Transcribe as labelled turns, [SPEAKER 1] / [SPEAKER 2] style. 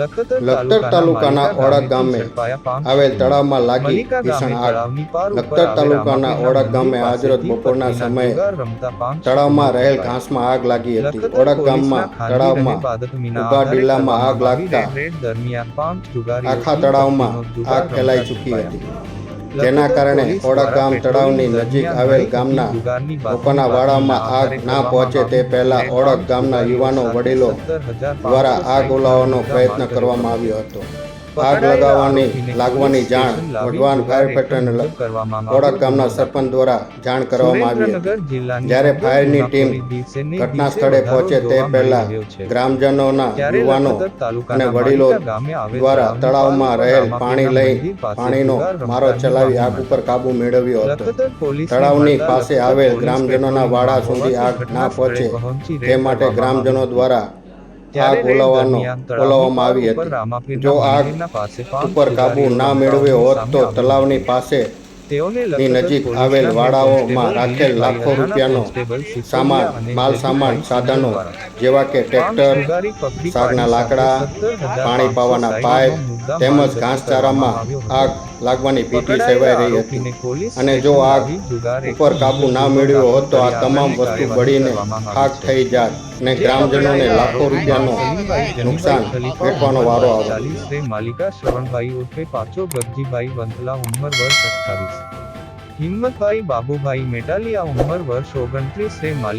[SPEAKER 1] લખતર તાલુકાના ઓળા ગામે આવેલ તળાવમાં લાગી ભીષણ આગ લખતર તાલુકાના ઓળક ગામે આજરોજ બપોરના સમયે તળાવમાં રહેલ ઘાસમાં આગ લાગી હતી. ઓળક ગામમાં તળાવમાં ઊભા ડીલામાં આગ લાગતા આખા તળાવમાં આગ ફેલાઈ ચૂકી હતી. જેના કારણે ઓડાગામ તળાવની નજીક આવેલ ગામના લોકોના વાડામાં આગ ના પહોંચે તે પહેલા ઓળખ ગામના યુવાનો વડીલો દ્વારા આગ ઓલાવવાનો પ્રયત્ન કરવામાં આવ્યો હતો. આગ લગાવવાની લાગવાની જાણ ભગવાન ફાયર ફાઈટરને ઓળખ ગામના સરપંચ દ્વારા જાણ કરવામાં આવી જ્યારે ફાયરની ટીમ ઘટના સ્થળે પહોંચે તે પહેલા ગ્રામજનોના યુવાનો અને વડીલો દ્વારા તળાવમાં રહેલ પાણી લઈ પાણીનો મારો ચલાવી આગ ઉપર કાબુ મેળવ્યો હતો. તળાવની પાસે આવેલ ગ્રામજનોના વાડા સુધી આગ ના પહોંચે તે માટે ગ્રામજનો દ્વારા આગ ઓલાવવાનો ઓલાવવામાં આવી હતી. જો આગ ઉપર કાબુ ના મેળવ્યો હોત તો તળાવની પાસે ની નજીક આવેલ વાડાઓમાં રાખેલ લાખો રૂપિયાનો સામાન માલ સામાન સાધનો જેવા કે ટ્રેક્ટર સાગના લાકડા પાણી પાવાના પાઇપ તેમજ ઘાસચારામાં આગ લાગવાની ભીતિ સેવાઈ રહી હતી. અને જો આગ ઉપર કાબુ ના મેળવ્યો હોત તો આ તમામ વસ્તુ બળીને આગ થઈ જાત. અને ગ્રામજનોને લાખો રૂપિયાનો નુકસાન વેઠવાનો વારો
[SPEAKER 2] આવ્યો માલિકા શ્રવણભાઈ ઉર્ફે પાચો ગગજીભાઈ વંથલા ઉંમર વર્ષ અઠાવીસ હિંમતભાઈ બાબુભાઈ મેટાલિયા ઉંમર વર્ષ ઓગણત્રીસ માલિકા